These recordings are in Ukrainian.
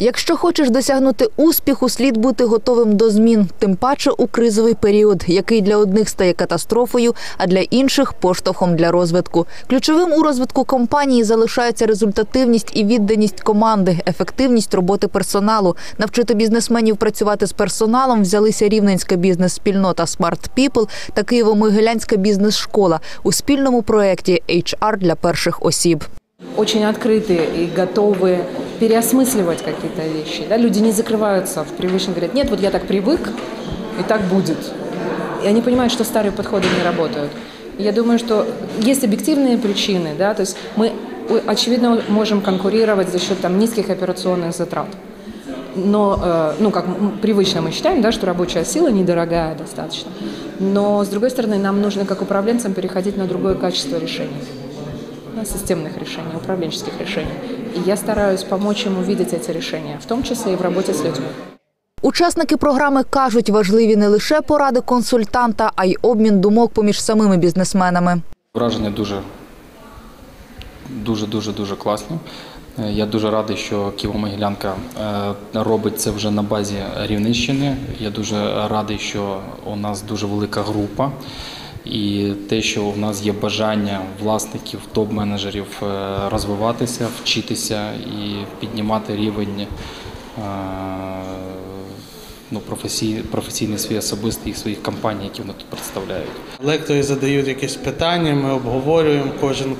Якщо хочеш досягнути успіху, слід бути готовим до змін, тим паче у кризовий період, який для одних стає катастрофою, а для інших поштовхом для розвитку. Ключовим у розвитку компанії залишається результативність і відданість команди, ефективність роботи персоналу. Навчити бізнесменів працювати з персоналом взялися Рівненська бізнес-спільнота Smart People та Києво-Могилянська бізнес-школа у спільному проєкті HR для перших осіб. очень открытые и готовы переосмысливать какие-то вещи. Да? Люди не закрываются в привычно, говорят, нет, вот я так привык, и так будет. И они понимают, что старые подходы не работают. Я думаю, что есть объективные причины, да, то есть мы, очевидно, можем конкурировать за счет там, низких операционных затрат. Но, э, ну, как привычно мы считаем, да, что рабочая сила недорогая достаточно. Но, с другой стороны, нам нужно, как управленцам, переходить на другое качество решений системных решений, управленческих решений. И я стараюсь помочь им увидеть эти решения, в том числе и в работе с людьми. Учасники програми кажуть, важливі не лише поради консультанта, а й обмін думок поміж самими бізнесменами. Враження дуже, дуже, дуже, дуже класні. Е, Я дуже радий, що Києво-Могилянка е, робить це вже на базі Рівненщини. Я дуже радий, що у нас дуже велика група. І те, що у нас є бажання власників, топ-менеджерів е, розвиватися, вчитися і піднімати рівень е, ну, професій, професійний свій особистий своїх компаній, які вони тут представляють. Лектори задають якісь питання, ми обговорюємо, кожен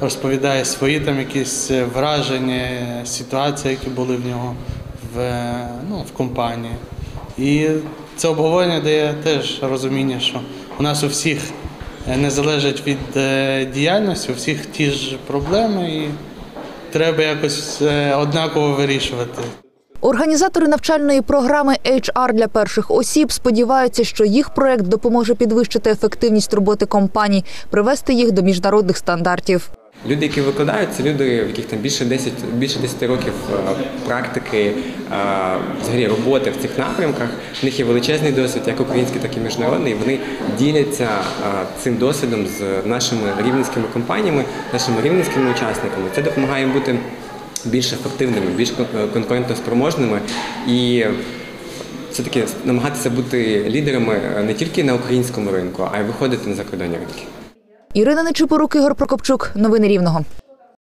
розповідає свої там якісь е, враження, ситуації, які були в нього в, ну, в компанії. І це обговорення дає теж розуміння, що у нас у всіх е, не залежить від е, діяльності, у всіх ті ж проблеми, і треба якось е, однаково вирішувати. Організатори навчальної програми HR для перших осіб сподіваються, що їх проект допоможе підвищити ефективність роботи компаній, привести їх до міжнародних стандартів. Люди, які викладають, це люди, в яких там більше 10, більше 10 років е, практики, е, взагалі роботи в цих напрямках. В них є величезний досвід, як український, так і міжнародний. Вони діляться е, цим досвідом з нашими рівненськими компаніями, нашими рівненськими учасниками. Це допомагає їм бути більш ефективними, більш кон- конкурентоспроможними і все-таки намагатися бути лідерами не тільки на українському ринку, а й виходити на закордонні ринки. Ірина Нечипорук, Ігор Прокопчук. Новини Рівного.